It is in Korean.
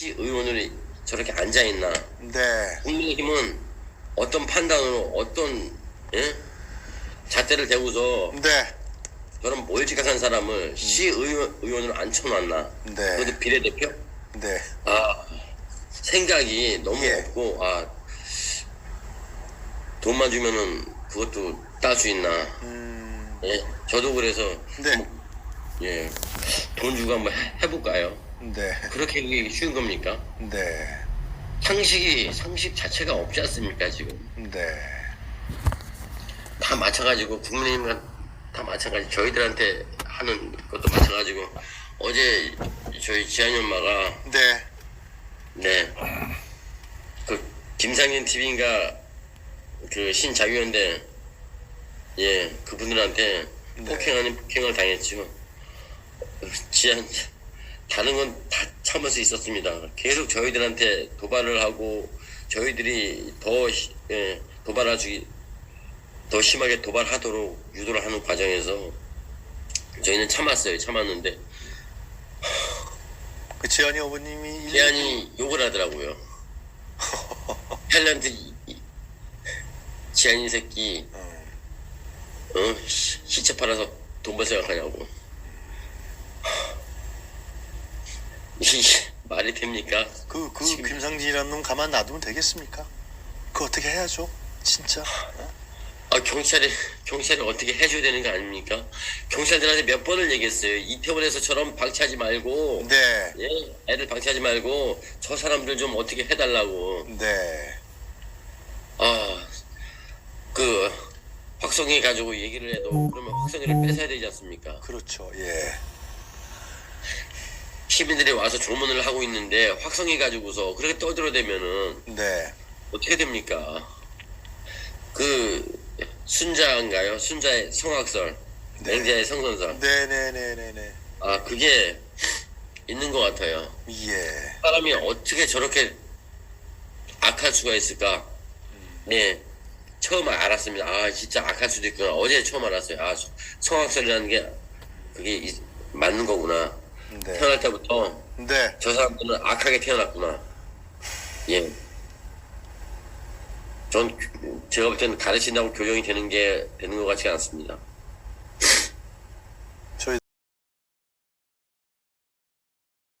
시 의원으로 저렇게 앉아 있나? 네. 국민의힘은 어떤 판단으로 어떤 예? 잣대를 대고서 네. 저런 몰직한 사람을 시의원으로 앉혀놨나? 네. 그것도 비례대표? 네. 아 생각이 너무 예. 없고 아 돈만 주면은 그것도 딸 수 있나? 음. 예, 저도 그래서 네. 뭐, 예, 돈 주고 한번 해, 해볼까요? 네. 그렇게 그게 쉬운 겁니까? 네. 상식이 상식 자체가 없지 않습니까 지금? 네. 다 마찬가지고 국민의힘과 다 마찬가지 저희들한테 하는 것도 마찬가지고 어제 저희 지한이 엄마가 네. 네. 그 김상진 TV인가 그 신자유연대 예 그분들한테 네. 폭행 아닌 폭행을 당했죠. 지한 다른 건 다 참을 수 있었습니다. 계속 저희들한테 도발을 하고 저희들이 더 시- 예, 도발하기 더 심하게 도발하도록 유도를 하는 과정에서 저희는 참았어요. 참았는데 그 지연이 어머님이 일- 지한이 욕을 하더라고요. 탤런트 지한이 새끼 어 시- 시체 팔아서 돈 벌 생각하냐고. 이 말이 됩니까? 그, 그 지금- 김상진이라는 놈 가만 놔두면 되겠습니까? 그 어떻게 해야죠? 진짜. 어? 아 경찰이 경찰이 어떻게 해줘야 되는 거 아닙니까? 경찰들한테 몇 번을 얘기했어요. 이태원에서처럼 방치하지 말고 네. 예 애들 방치하지 말고 저 사람들 좀 어떻게 해달라고. 네. 아, 그 확성이 가지고 얘기를 해도 그러면 확성이를 뺏어야 되지 않습니까? 그렇죠. 예. 시민들이 와서 조문을 하고 있는데 확성이 가지고서 그렇게 떠들어대면은 네. 어떻게 됩니까? 그 순자인가요? 순자의 성악설, 네. 맹자의 성선설. 네네네네네. 아 그게 있는 것 같아요. 예. 사람이 어떻게 저렇게 악할 수가 있을까? 네, 처음 알았습니다. 아, 진짜 악할 수도 있구나. 어제 처음 알았어요. 아, 성악설이라는 게 그게 이- 맞는 거구나. 네. 태어날 때부터 네. 저 사람들은 악하게 태어났구나. 예. 전 제가 볼 때는 가르친다고 교정이 되는 게 되는 것 같지 않습니다.